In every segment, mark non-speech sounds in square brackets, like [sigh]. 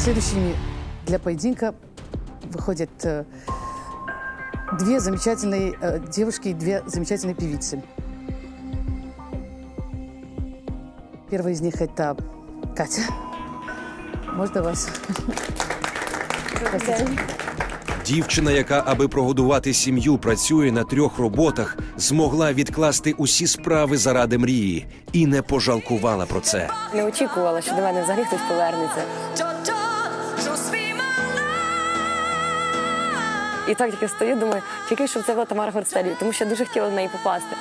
Следующими для поединка выходят э, две замечательные э, девушки и две замечательные певицы. Первая из них это Катя. Можно вас? Здравствуйте. Дівчина, яка, аби прогодувати сім'ю, працює на трьох роботах, змогла відкласти усі справи заради мрії і не пожалкувала про це. Не очікувала, що до мене взагалі хтось повернеться. І так тільки стою, думаю, тільки щоб це була Тамара Горцелі, тому що дуже хотіла в неї попасти.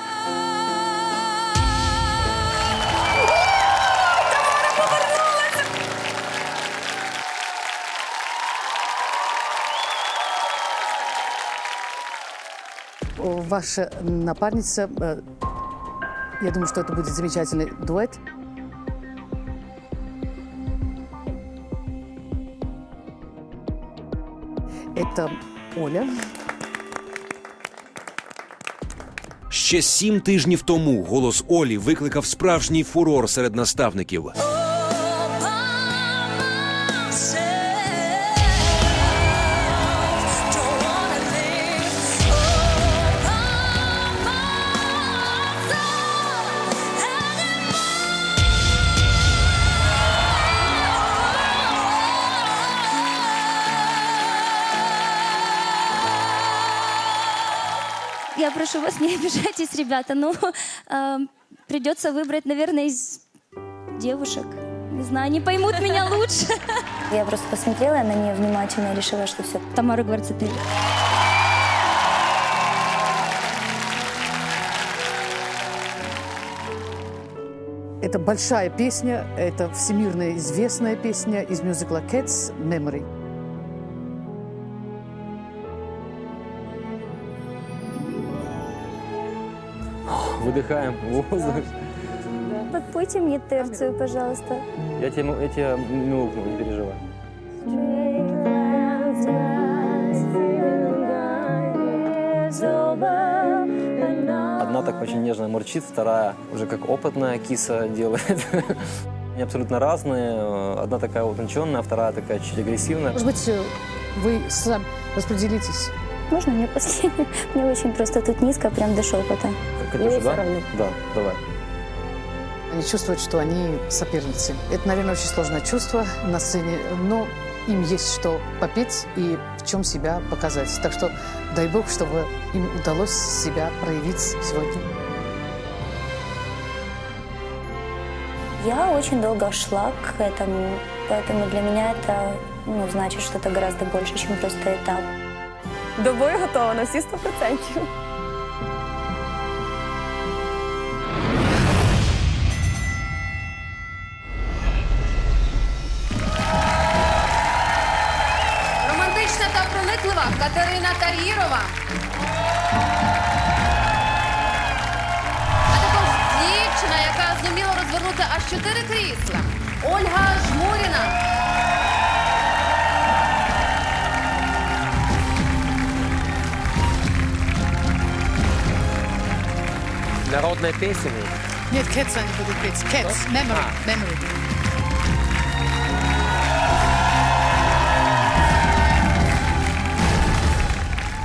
О, Ваша напарница, э, я думаю, что это будет замечательный дуэт. Это Оля. Ще сім тижнів тому голос Олі викликав справжній фурор серед наставників. Я прошу вас, не обижайтесь, ребята, но э, придется выбрать, наверное, из девушек. Не знаю, они поймут меня лучше. [laughs] Я просто посмотрела на нее внимательно и решила, что все. Тамара Гварцетели. Это большая песня, это всемирно известная песня из мюзикла Cats Memory. Выдыхаем воздух. Подпойте мне терцию, пожалуйста. Я тебе, я тебе мяукну, не переживай. Одна так очень нежно мурчит, вторая уже как опытная киса делает. [laughs] Они абсолютно разные. Одна такая утонченная, вторая такая чуть агрессивная. Может быть, вы сам распределитесь? Можно мне последнее? [laughs] Мне очень просто тут низко, прям до шепота. Катюша, да? Да, давай. Они чувствуют, что они соперницы. Это, наверное, очень сложное чувство на сцене, но им есть что попеть и в чем себя показать. Так что дай бог, чтобы им удалось себя проявить сегодня. Я очень долго шла к этому, поэтому для меня это ну, значит что-то гораздо больше, чем просто этап. До бою готова на всі 100%. Романтична та прониклива Катерина Таїрова. А також дівчина, яка зуміла розвернути аж чотири крісла. Ольга Жмуріна. Народная песня. Нет, Cats они будут петь. Cats, Memory, Memory.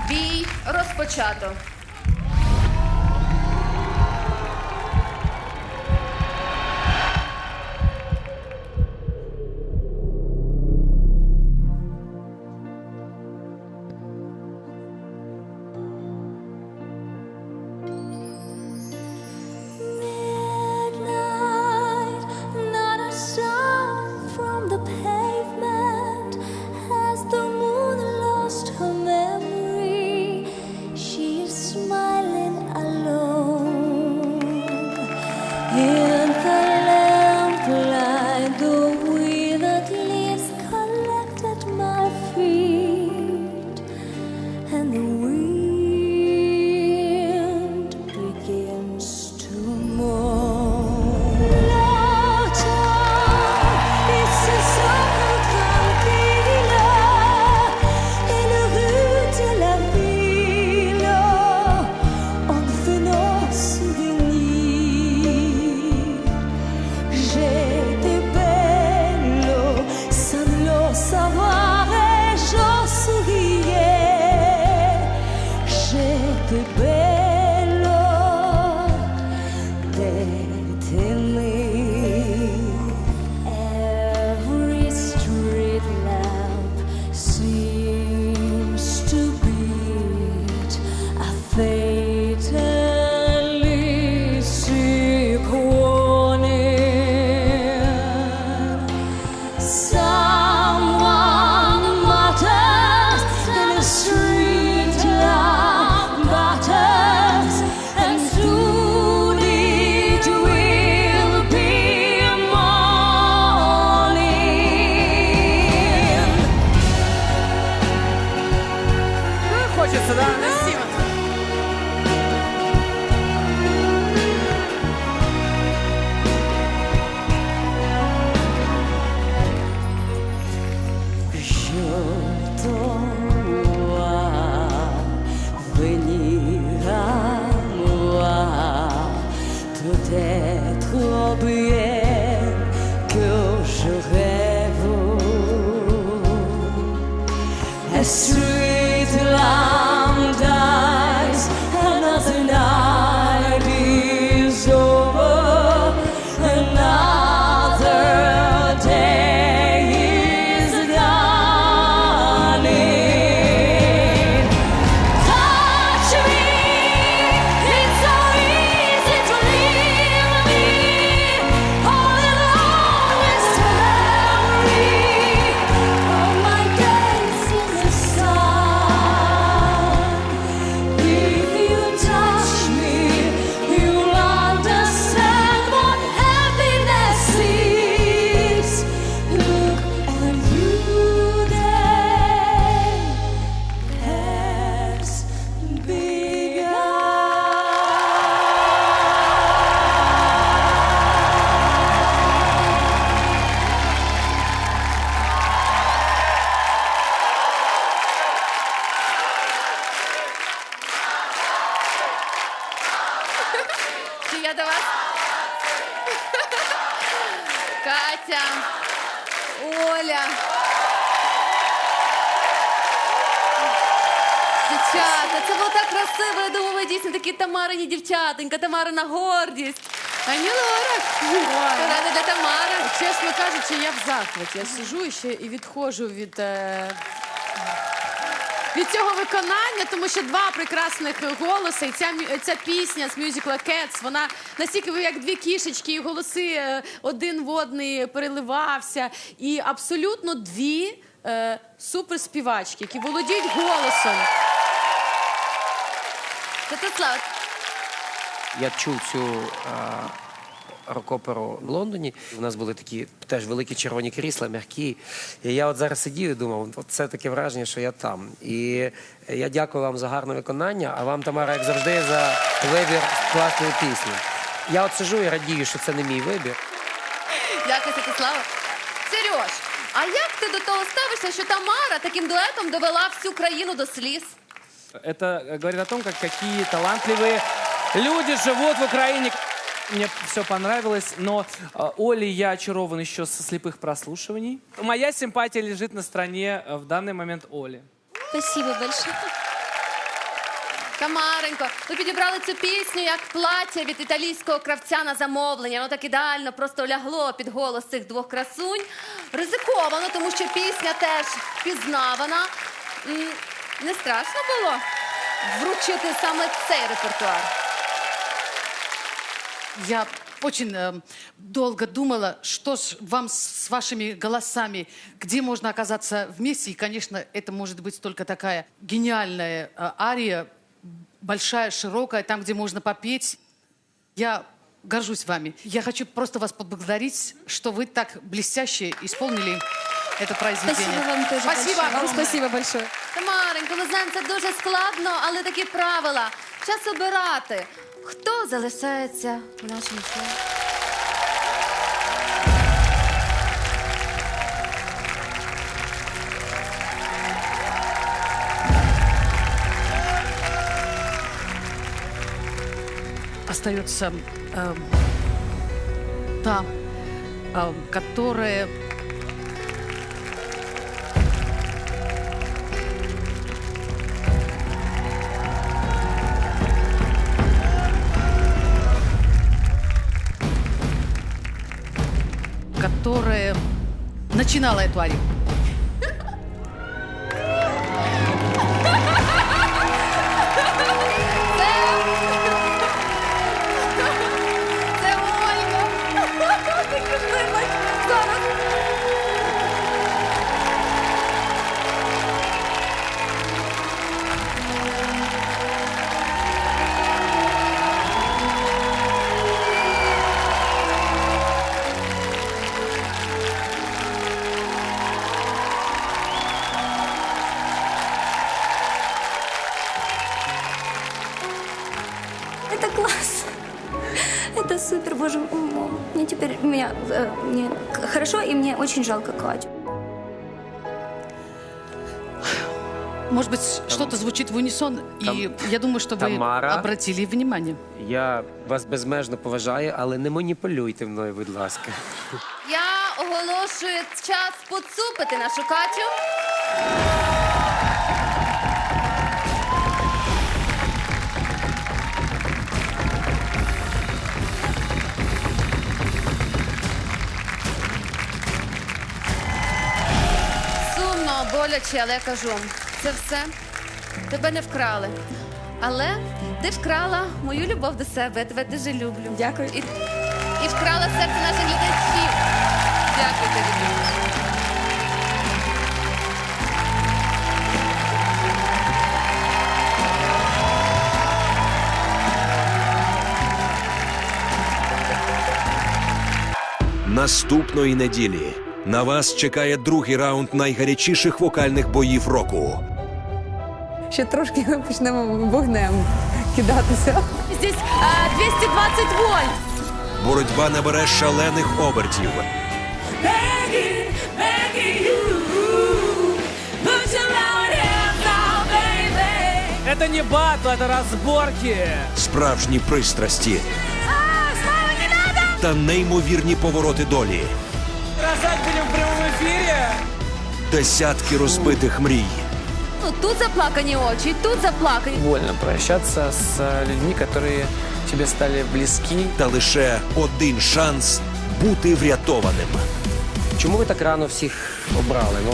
Бій розпочато. here. Тамарині дівчатонька, Тамарина гордість. А ні, Лора. Для Тамари. Чесно кажучи, я в захваті. Я сижу і ще і відходжу від. Е... Від цього виконання, тому що два прекрасних голоси, і ця, мю- ця пісня з мюзикла Cats, вона настільки ви як дві кішечки, і голоси е, один в одний переливався. І абсолютно дві е, суперспівачки, які володіють голосом. Святослав, Я чув цю а, рок-оперу в Лондоні. У нас були такі теж великі червоні крісла, м'які. І я от зараз сидів і думав, от це таке враження, що я там. І я дякую вам за гарне виконання, а вам, Тамара, як завжди, за вибір класної пісні. Я от сижу і радію, що це не мій вибір. дякую, Святослава. Сереж, а як ти до того ставишся, що Тамара таким дуетом довела всю країну до сліз? Это э, говорит о том, как какие талантливые люди живут в Украине. Мне все понравилось, но э, Оли я очарован еще со слепых прослушиваний. Моя симпатия лежит на стороне э, в данный момент Оли. Спасибо большое. Тамаренько, ви підібрали цю пісню як плаття від італійського кравця на замовлення. Воно так ідеально просто лягло під голос цих двох красунь. Ризиковано, тому що пісня теж впізнавана. М, Не страшно було вручити саме цей репертуар. Я очень э, долго думала, что ж вам с, с вашими голосами, где можно оказаться вместе. И, конечно, это может быть только такая гениальная э, ария, большая, широкая, там, где можно попеть. Я горжусь вами. Я хочу просто вас поблагодарить, что вы так блестяще исполнили это произведение. Спасибо вам тоже Спасибо большое. Вам спасибо большое. Тамаренько, ми знаємо, це дуже складно, але такі правила. Час обирати. Хто залишається в нашому шоу? остается э, та, э, которая Cristina Letuari. боже мой. Мне теперь меня, э, мне к- хорошо, и мне очень жалко Катю. Может быть, что-то звучит в унисон, и Там- я думаю, что вы Тамара. обратили внимание. Я вас безмежно поважаю, але не маніпулюйте мною, будь ласка. Я оголошую час поцупити нашу Катю. Боляче, але я кажу, це все. Тебе не вкрали. Але ти вкрала мою любов до себе. Я тебе дуже люблю. Дякую. І, і вкрала серце наших глядачів. Дякую тобі. дуже. Наступної неділі на вас чекає другий раунд найгарячіших вокальних боїв року. Ще трошки ми почнемо вогнем кидатися. Здесь а, 220 вольт. Боротьба набере шалених обертів. Это не батл, это разборки. справжні пристрасті та неймовірні повороти долі, Рожать десятки розбитих мрій. Ну, тут заплакані очі, тут заплакані. Больно прощатися с э, людьми, які тобі стали близькі. Та лише один шанс бути врятованим. Чому ви так рано всіх обрали? Ну,